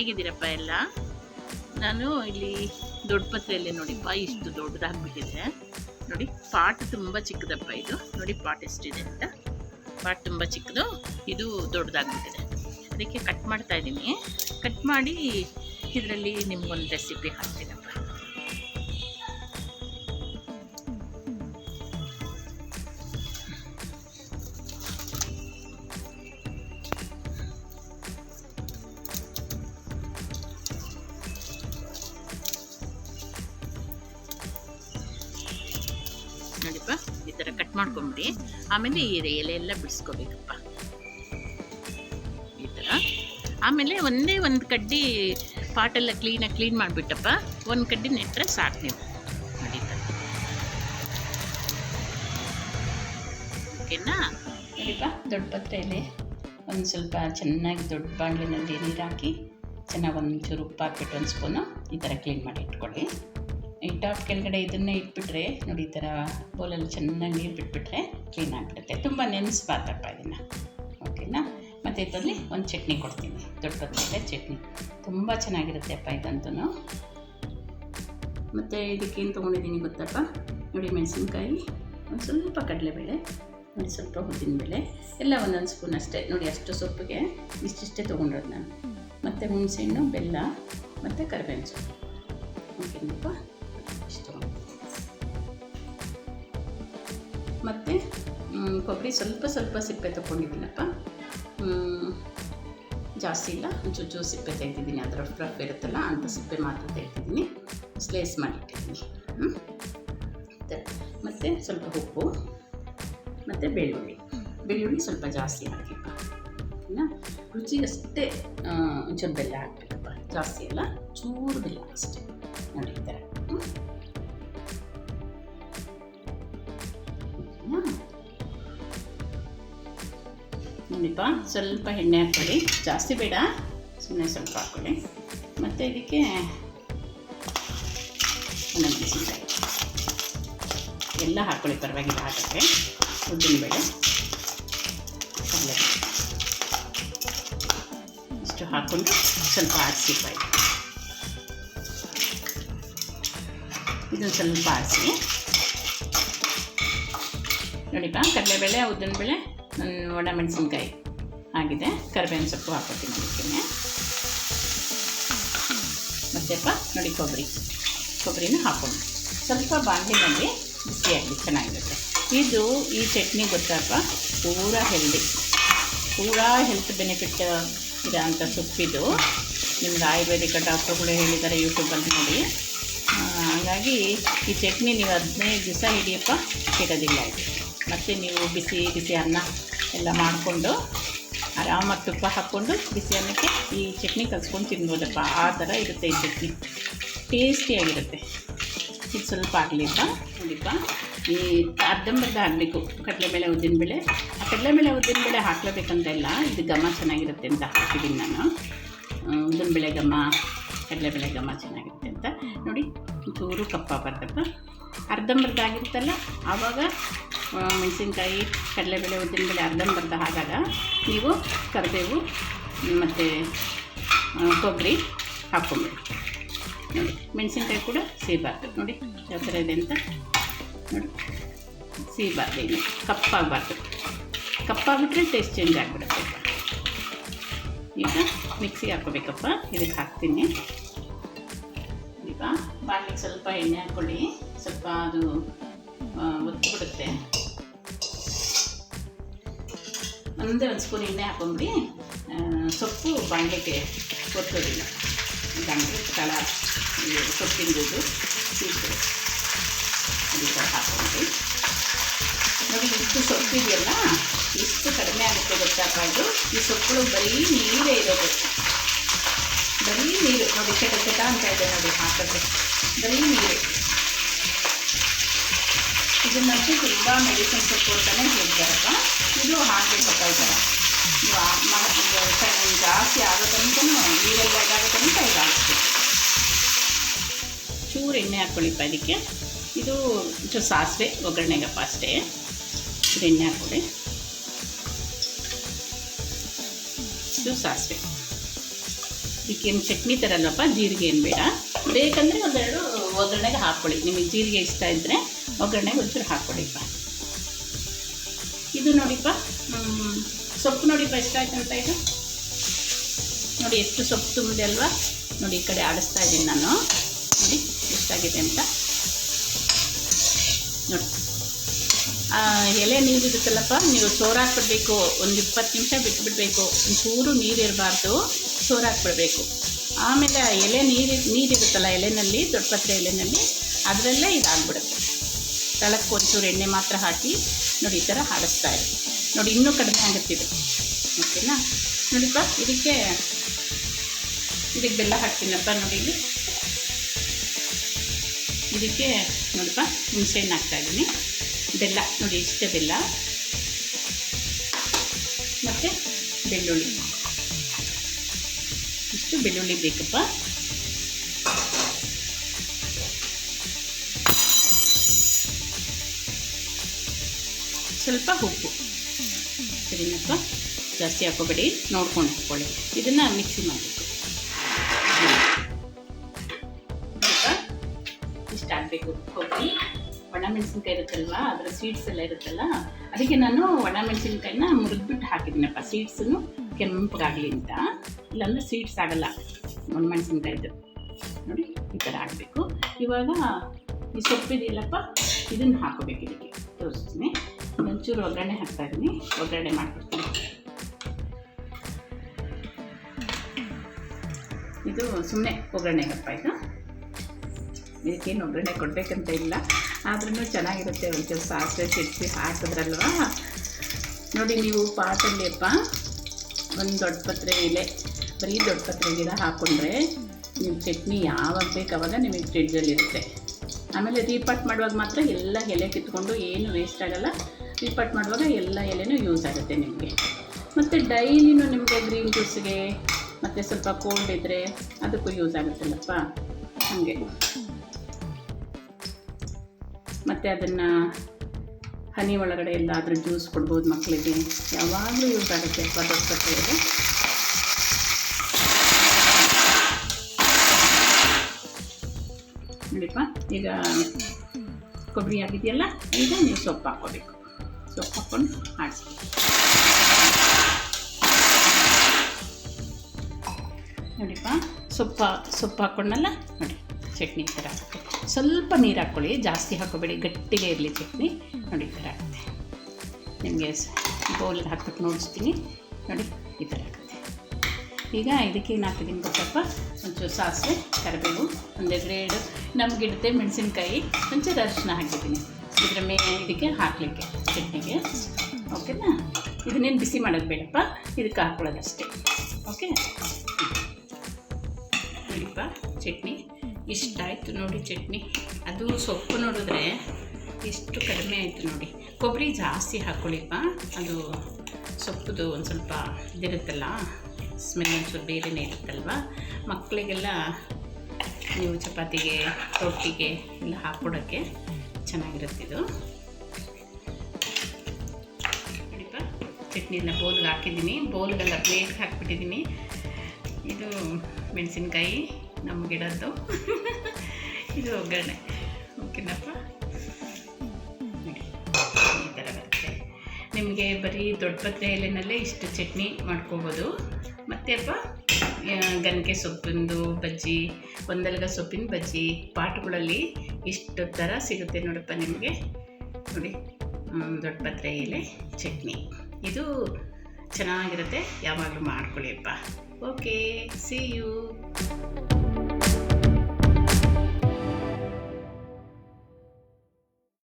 ಹೇಗಿದ್ದೀರಪ್ಪ ಎಲ್ಲ? ನಾನು ಇಲ್ಲಿ ದೊಡ್ಡ ಪತ್ರೆಯಲ್ಲಿ ನೋಡಿಪ್ಪ ಇಷ್ಟು ದೊಡ್ಡದಾಗ್ಬಿಟ್ಟಿದೆ. ನೋಡಿ ಪಾಟ್ ತುಂಬ ಚಿಕ್ಕದಪ್ಪ ಇದು. ನೋಡಿ ಪಾಟ್ ಎಷ್ಟಿದೆ ಅಂತ. ಪಾಟ್ ತುಂಬ ಚಿಕ್ಕದು, ಇದು ದೊಡ್ಡದಾಗ್ಬಿಟ್ಟಿದೆ. ಅದಕ್ಕೆ ಕಟ್ ಮಾಡ್ತಾ ಇದ್ದೀನಿ. ಕಟ್ ಮಾಡಿ ಇದರಲ್ಲಿ ನಿಮ್ಗೊಂದು ರೆಸಿಪಿ ಹಾಕ್ತೀನಪ್ಪ ಮಾಡ್ಕೊಂಬಿಡಿ ಆಮೇಲೆ ಈ ಎಲೆ ಎಲ್ಲ ಬಿಡಿಸ್ಕೋಬೇಕಪ್ಪ. ಈ ಥರ ಆಮೇಲೆ ಒಂದೇ ಒಂದು ಕಡ್ಡಿ ಪಾಟೆಲ್ಲ ಕ್ಲೀನಾಗಿ ಕ್ಲೀನ್ ಮಾಡಿಬಿಟ್ಟಪ್ಪ, ಒಂದು ಕಡ್ಡಿ ನೆಟ್ಟರೆ ಸಾಕು ನೀವು. ಓಕೆನಾ? ನೋಡಿಪ್ಪ ದೊಡ್ಡ ಪತ್ರೆಯಲ್ಲಿ ಒಂದು ಸ್ವಲ್ಪ ಚೆನ್ನಾಗಿ ದೊಡ್ಡ ಬಾಣಲಿನಲ್ಲಿ ನೀರು ಹಾಕಿ, ಚೆನ್ನಾಗಿ ಒಂಚೂರು ಉಪ್ಪು ಹಾಕ್ಬಿಟ್ಟು ಒಂದು ಸ್ಪೂನು ಈ ಥರ ಕ್ಲೀನ್ ಮಾಡಿ ಇಟ್ಕೊಳ್ಳಿ. ಈ ಟಾಪ್ ಕೆಳಗಡೆ ಇದನ್ನೇ ಇಟ್ಬಿಟ್ರೆ ನೋಡಿ, ಈ ಥರ ಬೋಲಲ್ಲಿ ಚೆನ್ನಾಗಿ ನೀರು ಬಿಟ್ಬಿಟ್ರೆ ಕ್ಲೀನ್ ಆಗಿಬಿಡುತ್ತೆ. ತುಂಬ ನೆನೆಸ್ಬಾರ್ದಪ್ಪ ಇದನ್ನು. ಓಕೆನಾ? ಮತ್ತು ಇದರಲ್ಲಿ ಒಂದು ಚಟ್ನಿ ಕೊಡ್ತೀನಿ. ದೊಡ್ಡ ಚಟ್ನಿ. ತುಂಬ ಚೆನ್ನಾಗಿರುತ್ತೆ ಅಪ್ಪ ಇದಂತೂ ಮತ್ತು ಇದಕ್ಕೇನು ತೊಗೊಂಡಿದ್ದೀನಿ ಗೊತ್ತಪ್ಪ? ನೋಡಿ, ಮೆಣಸಿನ್ಕಾಯಿ, ಒಂದು ಸ್ವಲ್ಪ ಕಡಲೆಬೇಳೆ, ಒಂದು ಸ್ವಲ್ಪ ಉದ್ದಿನಬೇಳೆ ಎಲ್ಲ ಒಂದೊಂದು ಸ್ಪೂನ್ ಅಷ್ಟೇ. ನೋಡಿ, ಅಷ್ಟು ಸೊಪ್ಪಿಗೆ ಇಷ್ಟಿಷ್ಟೇ ತೊಗೊಂಡಿರೋದು ನಾನು. ಮತ್ತು ಹುಣಸೆಹಣ್ಣು ಬೆಲ್ಲ, ಮತ್ತು ಕರಿಬೇವಿನ ಸೊಪ್ಪು. ಓಕೆನಪ್ಪ? ಮತ್ತು ಕೊಬ್ಬರಿ ಸ್ವಲ್ಪ ಸ್ವಲ್ಪ ಸಿಪ್ಪೆ ತೊಗೊಂಡಿದ್ದೀನಪ್ಪ ಜಾಸ್ತಿ ಇಲ್ಲ. ಒಂಚೂರು ಚೂರು ಸಿಪ್ಪೆ ತೆಗ್ದಿದ್ದೀನಿ. ಅದರ ಫ್ರಫ್ ಇರುತ್ತಲ್ಲ ಅಂಥ ಸಿಪ್ಪೆ ಮಾತ್ರ ತೆಗ್ದಿದ್ದೀನಿ. ಸ್ಲೇಸ್ ಮಾಡಿಟ್ಟಿದ್ದೀನಿ. ಮತ್ತು ಸ್ವಲ್ಪ ಉಪ್ಪು, ಮತ್ತು ಬೆಳ್ಳುಳ್ಳಿ. ಬೆಳ್ಳುಳ್ಳಿ ಸ್ವಲ್ಪ ಜಾಸ್ತಿ ಹಾಕಿಪ್ಪ ಇನ್ನು ರುಚಿ ಅಷ್ಟೇ ಒಂಚೂರು ಬೆಲ್ಲ ಹಾಕ್ಬೇಕಪ್ಪ. ಜಾಸ್ತಿ ಅಲ್ಲ, ಚೂರು ಬೆಲ್ಲ ಅಷ್ಟೇ. ನೋಡಿ ಈ ನೋಡಿಪ್ಪ ಸ್ವಲ್ಪ ಎಣ್ಣೆ ಹಾಕ್ಕೊಳ್ಳಿ. ಜಾಸ್ತಿ ಬೇಡ. ಸುಮ್ಮನೆ ಸ್ವಲ್ಪ ಹಾಕ್ಕೊಳ್ಳಿ. ಮತ್ತು ಇದಕ್ಕೆ ಒಣಮೆಣಸಿನ್ಕಾಯಿ ಎಲ್ಲ ಹಾಕ್ಕೊಳ್ಳಿ, ಪರವಾಗಿಲ್ಲ, ಹಾಕೋಕ್ಕೆ. ಉದ್ದಿನಬೇಳೆ ಕಡಲೆ ಇಷ್ಟು ಹಾಕ್ಕೊಂಡು ಸ್ವಲ್ಪ ಆರಿಸಿ ಬಾಯಿ ಇದನ್ನು ಸ್ವಲ್ಪ ಆರಿಸಿ. ನೋಡಿಪ್ಪ ಕಡಲೆಬೇಳೆ ಉದ್ದಿನಬೇಳೆ ಒಣ ಮೆಣಸಿನ್ಕಾಯಿ ಆಗಿದೆ. ಕರಿಬೇವಿನ ಸೊಪ್ಪು ಹಾಕೋತೀನಿ ಅದಕ್ಕೆ ಮತ್ತೆಪ್ಪ ನೋಡಿ ಕೊಬ್ಬರಿ. ಕೊಬ್ಬರಿನ ಹಾಕೊಂಡು ಸ್ವಲ್ಪ ಬಾಂಡಿನಲ್ಲಿ ಬಿಸಿಯಾಗಲಿ ಚೆನ್ನಾಗಿರುತ್ತೆ. ಇದು ಈ ಚಟ್ನಿ ಗೊತ್ತಪ್ಪ ಪೂರ ಹೆಲ್ದಿ ಪೂರಾ ಹೆಲ್ತ್ ಬೆನಿಫಿಟ್ ಇರೋಂಥ ಸೊಪ್ಪಿದು ನಿಮ್ಗೆ ಆಯುರ್ವೇದಿಕ ಡಾಕ್ಟ್ರುಗಳು ಹೇಳಿದ್ದಾರೆ ಯೂಟ್ಯೂಬಲ್ಲಿ ನೋಡಿ. ಹಾಗಾಗಿ ಈ ಚಟ್ನಿ ನೀವು ಹದಿನೈದು ದಿವಸ ಹಿಡಿಯಪ್ಪ ಕೆಡೋದಿಲ್ಲ ಇದು. ಮತ್ತು ನೀವು ಬಿಸಿ ಬಿಸಿ ಅನ್ನ ಎಲ್ಲ ಮಾಡಿಕೊಂಡು ಆರಾಮಾಗಿ ತುಪ್ಪ ಹಾಕ್ಕೊಂಡು ಬಿಸಿ ಅನ್ನಕ್ಕೆ ಈ ಚಟ್ನಿ ಕಲ್ಸ್ಕೊಂಡು ತಿನ್ಬೋದಪ್ಪ. ಆ ಥರ ಇರುತ್ತೆ ಈ ಚಟ್ನಿ. ಟೇಸ್ಟಿಯಾಗಿರುತ್ತೆ ಇದು ಸ್ವಲ್ಪ ಆಗಲಿಪ್ಪ ನೋಡಿಪ್ಪ. ಈ ಅರ್ಧಂಬರ್ಧ ಆಗಬೇಕು. ಕಡಲೆಬೇಳೆ ಉದ್ದಿನಬೇಳೆ ಆ ಕಡಲೆಬೇಳೆ ಉದ್ದಿನಬೇಳೆ ಹಾಕ್ಲೇಬೇಕಂತ ಇಲ್ಲ ಇದು ಘಮ ಚೆನ್ನಾಗಿರುತ್ತೆ ಅಂತ ಹಾಕಿದ್ದೀನಿ ನಾನು. ಉದ್ದಿನಬೇಳೆ ಘಮ ಕಡಲೆಬೇಳೆ ಘಮ ಚೆನ್ನಾಗಿರುತ್ತೆ ಅಂತ. ನೋಡಿ ಚೂರು ಕಪ್ಪ ಬರ್ತಪ್ಪ. ಅರ್ಧಂಬರ್ಧ ಆಗಿರುತ್ತಲ್ಲ, ಆವಾಗ ಮೆಣಸಿನ್ಕಾಯಿ ಕಡಲೆಬೇಳೆ ಉದ್ದಿನಬೇಳೆ ಅರ್ಧಂಬರ್ಧ ಆದಾಗ ನೀವು ಕರಿಬೇವು ಮತ್ತು ಕೊಬ್ಬರಿ ಹಾಕ್ಕೊಂಬಿಡಿ ನೋಡಿ ಮೆಣಸಿನ್ಕಾಯಿ ಕೂಡ ಸೀಬಾರ್ದು ನೋಡಿ ಯಾವ ಥರ ಇದೆ ಅಂತ. ನೋಡಿ ಸೀಬಾರ್ದು ಇನ್ನು. ಕಪ್ಪಾಗಬಾರ್ದು. ಕಪ್ಪಾಗಿಬಿಟ್ರೆ ಟೇಸ್ಟ್ ಚೇಂಜ್ ಆಗಿಬಿಡುತ್ತೆ. ಈಗ ಮಿಕ್ಸಿಗೆ ಹಾಕ್ಕೋಬೇಕಪ್ಪ. ಇದಕ್ಕೆ ಹಾಕ್ತೀನಿ. ಈಗ ಬಾಣಲಿಗೆ ಸ್ವಲ್ಪ ಎಣ್ಣೆ ಹಾಕ್ಕೊಳ್ಳಿ. ಸ್ವಲ್ಪ ಅದು ಆ, ಒಂದೇ ಒಂದು ಸ್ಪೂನ್ ಎಣ್ಣೆ ಹಾಕೊಂಡ್ಬಿಡಿ ಸೊಪ್ಪು ಬಾಣಲಿಗೆ ಒತ್ತೋದಿಲ್ಲ ಇದಂದರೆ ತಳ, ಇದು ಸೊಪ್ಪಿಂದು ಸೀಟು ಈ ಥರ ಹಾಕೊಂಡ್ರಿ ನೋಡಿ, ಇಷ್ಟು ಸೊಪ್ಪಿದೆಯಲ್ಲ ಇಷ್ಟು ಕಡಿಮೆ ಆಗುತ್ತೆ ಗೊತ್ತಪ್ಪ ಇದು? ಈ ಸೊಪ್ಪುಗಳು ಬರೀ ನೀರೇ ಇರೋದು. ಬರೀ ನೀರು. ನೋಡಿ ಚಟ ಚಟ ಅಂತ ಇದೆ ನೋಡಿ ಹಾಕಿದ್ರೆ ಬರೀ ನೀರು. ಇದನ್ನಂತೂ ತುಂಬ ಮೆಡಿಸಿನ್ ಸೊಪ್ಪು ಅಂತಲೇ ಹೇಳ್ತಾರಪ್ಪ ಇದು ಹಾಕಬೇಕಪ್ಪ ಈ ಥರ ಜಾಸ್ತಿ ಆಗೋ ತನಕ ನೀರೆಲ್ಲ ಇದಾಗೋ ತನಕ ಚೂರು ಎಣ್ಣೆ ಹಾಕ್ಕೊಳ್ಳಿಪ್ಪ ಇದಕ್ಕೆ. ಇದು ಚೂರು ಸಾಸಿವೆ, ಒಗ್ಗರಣೆಗಪ್ಪ ಅಷ್ಟೇ. ಚೂರು ಎಣ್ಣೆ ಹಾಕ್ಕೊಳ್ಳಿ ಇದು ಸಾಸಿವೆ. ಇದಕ್ಕೇನು ಚಟ್ನಿ ಥರ ಜೀರಿಗೆ ಏನು ಬೇಡ. ಬೇಕಂದರೆ ಒಂದೆರಡು ಒಗ್ಗರಣೆಗೆ ಹಾಕ್ಕೊಳ್ಳಿ. ನಿಮಗೆ ಜೀರಿಗೆ ಇಷ್ಟ ಇದ್ದರೆ ಒಗ್ಗರಣೆಗೆ ಒಂಚೂರು ಹಾಕ್ಕೊಡಿಪ್ಪ. ಇದು ನೋಡಿಪ್ಪ ಸೊಪ್ಪು ನೋಡಿಪ್ಪ ಎಷ್ಟಾಯ್ತು ಅಂತ ಇದು? ನೋಡಿ ಎಷ್ಟು ಸೊಪ್ಪು ತುಂಬಿದೆ ಅಲ್ವಾ? ನೋಡಿ ಈ ಕಡೆ ಆಡಿಸ್ತಾ ಇದ್ದೀನಿ ನಾನು. ನೋಡಿ ಎಷ್ಟಾಗಿದೆ ಅಂತ. ನೋಡಿ. ಆ, ಎಲೆ ನೀರಿರುತ್ತಲ್ಲಪ್ಪ ನೀವು ಸೋರಾಕ್ಬಿಡ್ಬೇಕು ಒಂದು ಇಪ್ಪತ್ತು ನಿಮಿಷ ಬಿಟ್ಬಿಡ್ಬೇಕು. ಒಂಚೂರು ನೀರಿರಬಾರ್ದು ಸೋರಾಕ್ಬಿಡ್ಬೇಕು. ಆಮೇಲೆ ಆ ಎಲೆ ನೀರು ನೀರಿರುತ್ತಲ್ಲ ಎಲೆನಲ್ಲಿ ದೊಡ್ಡ ಪತ್ರೆ ಎಲೆನಲ್ಲಿ ಅದರಲ್ಲೇ ಇದಾಗ್ಬಿಡುತ್ತೆ. ತಳಕ್ಕೆ ಒಂಚೂರು ಎಣ್ಣೆ ಮಾತ್ರ ಹಾಕಿ ನೋಡಿ ಈ ಥರ ಆಡಿಸ್ತಾ ಇರಿ. ನೋಡಿ ಇನ್ನೂ ಕಡಿಮೆ ಆಗುತ್ತಿದೆ. ಓಕೆನಾ? ನೋಡಿಪ್ಪ, ಇದಕ್ಕೆ ಇದಕ್ಕೆ ಬೆಲ್ಲ ಹಾಕ್ತೀನಪ್ಪ, ನೋಡಿ ಇಲ್ಲಿ. ಇದಕ್ಕೆ ನೋಡಪ್ಪ ಹಾಕ್ತಾ ಇದ್ದೀನಿ. ಬೆಲ್ಲ, ನೋಡಿ ಇಷ್ಟೇ ಬೆಲ್ಲ. ಮತ್ತು ಬೆಳ್ಳುಳ್ಳಿ. ಇಷ್ಟು ಬೆಳ್ಳುಳ್ಳಿ ಬೇಕಪ್ಪ. ಸ್ವಲ್ಪ ಉಪ್ಪು. ಸರಿನಪ್ಪ ಜಾಸ್ತಿ ಹಾಕೋಬೇಡಿ, ನೋಡ್ಕೊಂಡು ಹಾಕ್ಕೊಳ್ಳಿ ಇದನ್ನು ಮಿಕ್ಸಿ ಮಾಡಬೇಕು. ಇಷ್ಟ ಆಗಬೇಕು. ಕೊಬ್ಬರಿ ಒಣಮೆಣಸಿನ್ಕಾಯಿ ಇರುತ್ತಲ್ವ, ಅದರ ಸೀಡ್ಸ್ ಎಲ್ಲ ಇರುತ್ತಲ್ಲ, ಅದಕ್ಕೆ ನಾನು ಒಣಮೆಣಸಿನ್ಕಾಯಿನ ಮುರಿದ್ಬಿಟ್ಟು ಹಾಕಿದ್ದೀನಪ್ಪ. ಸೀಡ್ಸನ್ನು ಕೆಂಪಗಾಗಲಿ ಅಂತ. ಇಲ್ಲಾಂದ್ರೆ ಸೀಡ್ಸ್ ಆಗಲ್ಲ. ಒಣಮೆಣಸಿನಕಾಯಿದು ನೋಡಿ, ಈ ಥರ ಆಗಬೇಕು. ಇವಾಗ ಈ ಸೊಪ್ಪಿದೆಯಲ್ಲಪ್ಪ, ಇದನ್ನು ಹಾಕೋಬೇಕು ಇದಕ್ಕೆ. ತೋರಿಸ್ತೀನಿ. ಒಂಚೂರು ಒಗ್ಗರಣೆ ಹಾಕ್ತಾ ಇದ್ದೀನಿ. ಒಗ್ಗರಣೆ ಮಾಡ್ಕೊಡ್ತೀನಿ. ಇದು ಸುಮ್ಮನೆ ಒಗ್ಗರಣೆಗಪ್ಪ ಇದು. ಇದಕ್ಕೇನು ಒಗ್ಗರಣೆ ಕೊಡಬೇಕಂತ ಇಲ್ಲ. ಆದ್ರೂ ಚೆನ್ನಾಗಿರುತ್ತೆ ಒಂಚೂರು ಸಾಸಿವೆ ಸಿಡಿಸಿ ಹಾಕಿದ್ರಲ್ವಾ? ನೋಡಿ ನೀವು ಪಾಟಲ್ಲಿ ಅಪ್ಪ, ಒಂದು ದೊಡ್ಡ ಪತ್ರೆ ಎಲೆ, ಬರೀ ದೊಡ್ಡ ಪತ್ರೆ ಗಿಡ ಹಾಕ್ಕೊಂಡ್ರೆ ನಿಮ್ಮ ಚಟ್ನಿ ಯಾವಾಗ ಬೇಕು ಅವಾಗ ನಿಮಗೆ ಫ್ರಿಡ್ಜಲ್ಲಿರುತ್ತೆ ಆಮೇಲೆ ರೀಪಾಟ್ ಮಾಡುವಾಗ ಮಾತ್ರ ಎಲ್ಲ ಎಲೆ ಕಿತ್ಕೊಂಡು ಏನು ವೇಸ್ಟ್ ಆಗಲ್ಲ. ರೀಪಾಟ್ ಮಾಡುವಾಗ ಎಲ್ಲ ಎಲೆನೂ ಯೂಸ್ ಆಗುತ್ತೆ ನಿಮಗೆ. ಮತ್ತು ಡೈಲಿನೂ ನಿಮಗೆ ಗ್ರೀನ್ ಜ್ಯೂಸ್ಗೆ ಮತ್ತು ಸ್ವಲ್ಪ ಕೋಲ್ಡ್ ಇದ್ದರೆ ಅದಕ್ಕೂ ಯೂಸ್ ಆಗುತ್ತಲ್ಲಪ್ಪ? ಹಾಗೆ. ಮತ್ತು ಅದನ್ನು ಹನಿ ಒಳಗಡೆ ಎಲ್ಲಾದರೂ ಜ್ಯೂಸ್ ಕೊಡ್ಬೋದು ಮಕ್ಕಳಿಗೆ ಯಾವಾಗಲೂ ಯೂಸ್ ಆಗುತ್ತೆ ಪತ್ರೆಗೆ ನೋಡಿಪ್ಪ, ಈಗ ಕೊಬ್ಬರಿ ಆಗಿದೆಯಲ್ಲ, ಈಗ ನೀವು ಸೊಪ್ಪು ಹಾಕ್ಕೋಬೇಕು ಸೊಪ್ಪು ಹಾಕ್ಕೊಂಡು ಆಡಿಸ್ಬೇಕು ನೋಡಿಪ್ಪ, ಸೊಪ್ಪು ಸೊಪ್ಪು ಹಾಕ್ಕೊಂಡಲ್ಲ ನೋಡಿ, ಚಟ್ನಿ ಥರ ಸ್ವಲ್ಪ ನೀರು ಹಾಕ್ಕೊಳ್ಳಿ, ಜಾಸ್ತಿ ಹಾಕೋಬೇಡಿ ಗಟ್ಟಿಗೆ ಇರಲಿ ಚಟ್ನಿ. ನೋಡಿ, ಈ ಥರ ಆಗುತ್ತೆ. ನಿಮಗೆ ಬೌಲ್ಗೆ ಹಾಕ್ಬಿಟ್ಟು ನೋಡಿಸ್ತೀನಿ. ನೋಡಿ, ಈ ಥರ ಆಗುತ್ತೆ. ಈಗ ಇದಕ್ಕೆ ಹಾಕಿದ್ದೀನಿ ಗೊತ್ತಪ್ಪ? ಒಂಚೂರು ಸಾಸಿವೆ, ಕರಿಬೇವು, ಒಂದೆರಡು, ನಮ್ಗೆ ಇಡುತ್ತೆ ಮೆಣಸಿನ್ಕಾಯಿ, ಒಂಚೂರು ಅರಿಶಿನ ಹಾಕಿದ್ದೀನಿ. ಇದ್ರ ಮೇ ಇದಕ್ಕೆ ಹಾಕಲಿಕ್ಕೆ ಚಟ್ನಿಗೆ. ಓಕೆನಾ? ಇದನ್ನೇನು ಬಿಸಿ ಮಾಡೋದು ಬೇಡಪ್ಪ. ಇದಕ್ಕೆ ಹಾಕ್ಕೊಳ್ಳೋದಷ್ಟೇ ಓಕೆ? ನೋಡಿಪ್ಪ, ಚಟ್ನಿ. ಇಷ್ಟ ಆಯಿತು ನೋಡಿ ಚಟ್ನಿ. ಅದು ಸೊಪ್ಪು ನೋಡಿದ್ರೆ ಎಷ್ಟು ಕಡಿಮೆ ಆಯಿತು ನೋಡಿ. ಕೊಬ್ಬರಿ ಜಾಸ್ತಿ ಹಾಕ್ಕೊಳ್ಳಿಪ್ಪ ಅದು ಸೊಪ್ಪುದು ಒಂದು ಸ್ವಲ್ಪ ಇದಿರುತ್ತಲ್ಲ ಸ್ಮೆಲ್ ಒಂಚೂರು ಬೇರೆನೇ ಇರುತ್ತಲ್ವ? ಮಕ್ಕಳಿಗೆಲ್ಲ ನೀವು ಚಪಾತಿಗೆ, ರೊಟ್ಟಿಗೆ ಎಲ್ಲ ಹಾಕ್ಕೊಡೋಕ್ಕೆ ಚೆನ್ನಾಗಿರುತ್ತೆ ಇದು. ನೋಡಿಪ್ಪ ಚಟ್ನಿನ ಬೌಲ್ಗೆ ಹಾಕಿದ್ದೀನಿ. ಬೌಲ್ಗೆಲ್ಲ ಪ್ಲೇಟ್ಗೆ ಹಾಕಿಬಿಟ್ಟಿದ್ದೀನಿ. ಇದು ಮೆಣಸಿನ್ಕಾಯಿ, ನಮ್ಮ ಗಿಡದ್ದು. ಇದು ಒಗ್ಗರಣೆ. ಓಕೆನಪ್ಪ? ಈ ಥರ ಬರುತ್ತೆ. ನಿಮಗೆ ಬರೀ ದೊಡ್ಡ ಪತ್ರೆ ಎಲೆನಲ್ಲೇ ಇಷ್ಟು ಚಟ್ನಿ ಮಾಡ್ಕೋಬೋದು. ಮತ್ತೆ ಅಪ್ಪ ಗನ್ಕೆ ಸೊಪ್ಪಿಂದು ಬಜ್ಜಿ, ಒಂದಲ್ಗ ಸೊಪ್ಪಿನ ಬಜ್ಜಿ, ಪಾಟ್ಗಳಲ್ಲಿ ಇಷ್ಟು ಥರ ಸಿಗುತ್ತೆ ನೋಡಪ್ಪ ನಿಮಗೆ. ನೋಡಿ ದೊಡ್ಡ ಪತ್ರೆ ಎಲೆ, ಚಟ್ನಿ. ಇದು ಚೆನ್ನಾಗಿರುತ್ತೆ, ಯಾವಾಗಲೂ ಮಾಡ್ಕೊಳ್ಳಿ ಅಪ್ಪ. Okay C you